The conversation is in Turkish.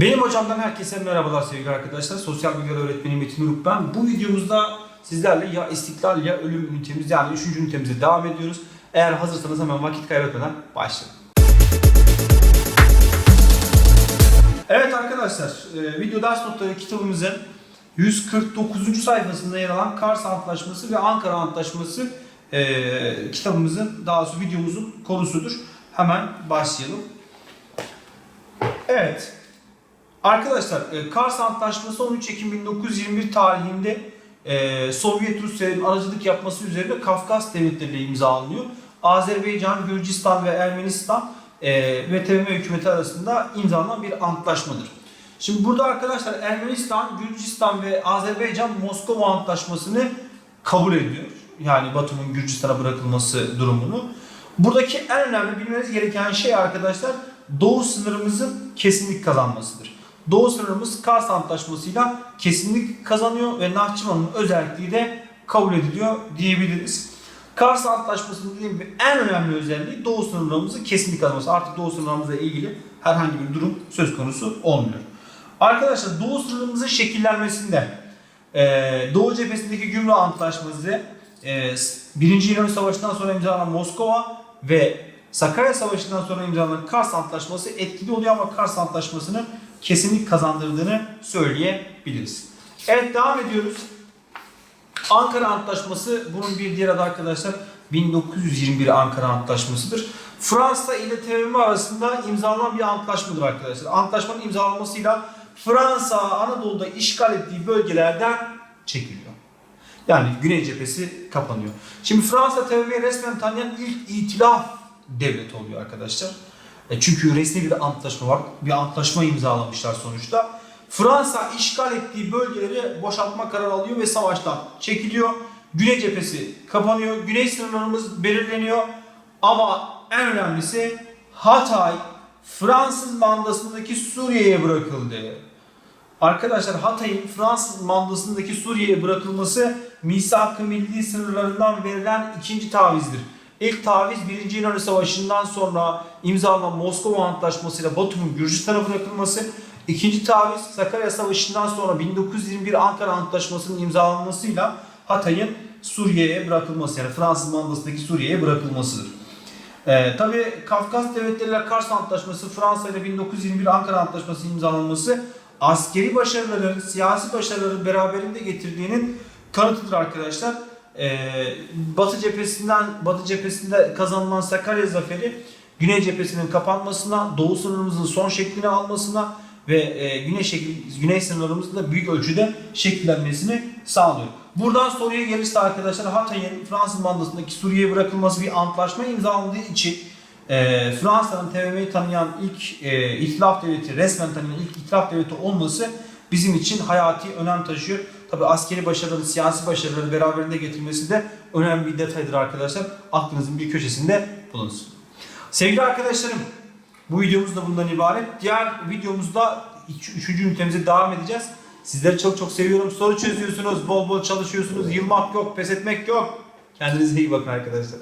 Benim hocamdan herkese merhabalar sevgili arkadaşlar. Sosyal bilgiler öğretmeni Metin Uruk ben. Bu videomuzda sizlerle ya istiklal ya ölüm ünitemiz yani 3. ünitemize devam ediyoruz. Eğer hazırsanız hemen vakit kaybetmeden başlayalım. Evet arkadaşlar, e, video ders notları kitabımızın 149. sayfasında yer alan Kars Antlaşması ve Ankara Antlaşması e, kitabımızın, daha doğrusu videomuzun konusudur. Hemen başlayalım. Evet, Arkadaşlar e, Kars Antlaşması 13 Ekim 1921 tarihinde e, Sovyet Rusya'nın aracılık yapması üzerine Kafkas devletleriyle imzalanıyor. Azerbaycan, Gürcistan ve Ermenistan e, ve TBMM hükümeti arasında imzalanan bir antlaşmadır. Şimdi burada arkadaşlar Ermenistan, Gürcistan ve Azerbaycan Moskova Antlaşması'nı kabul ediyor. Yani Batum'un Gürcistan'a bırakılması durumunu. Buradaki en önemli bilmeniz gereken şey arkadaşlar Doğu sınırımızın kesinlik kazanmasıdır. Doğu sınırımız Kars Antlaşması'yla kesinlik kazanıyor ve Nahçıvan'ın özelliği de kabul ediliyor diyebiliriz. Kars Antlaşması'nın dediğim gibi en önemli özelliği Doğu sınırlarımızın kesinlik kazanması. Artık Doğu sınırlarımızla ilgili herhangi bir durum söz konusu olmuyor. Arkadaşlar Doğu sınırımızın şekillenmesinde e, Doğu cephesindeki Gümrük Antlaşması, e, Birinci İnönü Savaşı'ndan sonra imzalanan Moskova ve Sakarya Savaşı'ndan sonra imzalanan Kars Antlaşması etkili oluyor ama Kars Antlaşması'nın kesinlik kazandırdığını söyleyebiliriz. Evet devam ediyoruz. Ankara Antlaşması bunun bir diğer adı arkadaşlar 1921 Ankara Antlaşması'dır. Fransa ile TBMM arasında imzalanan bir antlaşmadır arkadaşlar. Antlaşmanın imzalanmasıyla Fransa Anadolu'da işgal ettiği bölgelerden çekiliyor. Yani Güney cephesi kapanıyor. Şimdi Fransa TBMM'yi resmen tanıyan ilk itilaf devlet oluyor arkadaşlar. E çünkü resmi bir antlaşma var. Bir antlaşma imzalamışlar sonuçta. Fransa işgal ettiği bölgeleri boşaltma kararı alıyor ve savaştan çekiliyor. Güney cephesi kapanıyor. Güney sınırlarımız belirleniyor. Ama en önemlisi Hatay Fransız mandasındaki Suriye'ye bırakıldı. Arkadaşlar Hatay'ın Fransız mandasındaki Suriye'ye bırakılması misak-ı milli sınırlarından verilen ikinci tavizdir. İlk taviz 1. İnönü Savaşı'ndan sonra imzalanan Moskova Antlaşması ile Batum'un Gürcistan'a bırakılması. İkinci taviz Sakarya Savaşı'ndan sonra 1921 Ankara Antlaşması'nın imzalanmasıyla Hatay'ın Suriye'ye bırakılması yani Fransız mandasındaki Suriye'ye bırakılmasıdır. Ee, Tabi Kafkas devletleriyle Kars Antlaşması, Fransa ile 1921 Ankara Antlaşması imzalanması askeri başarıların, siyasi başarıların beraberinde getirdiğinin kanıtıdır arkadaşlar. Ee, Batı cephesinden Batı cephesinde kazanılan Sakarya zaferi Güney cephesinin kapanmasına, Doğu sınırımızın son şeklini almasına ve e, Güney şekil, Güney sınırlarımızın da büyük ölçüde şekillenmesini sağlıyor. Buradan soruya gelirse arkadaşlar Hatay'ın Fransız mandasındaki Suriye'ye bırakılması bir antlaşma imzalandığı için e, Fransa'nın TBMM'yi tanıyan ilk e, itilaf devleti, resmen tanıyan ilk itilaf devleti olması bizim için hayati önem taşıyor. Tabi askeri başarıları, siyasi başarıları beraberinde getirmesi de önemli bir detaydır arkadaşlar. Aklınızın bir köşesinde bulunsun. Sevgili arkadaşlarım, bu videomuz da bundan ibaret. Diğer videomuzda 3. ünitemize devam edeceğiz. Sizleri çok çok seviyorum. Soru çözüyorsunuz, bol bol çalışıyorsunuz. Yılmak yok, pes etmek yok. Kendinize iyi bakın arkadaşlar.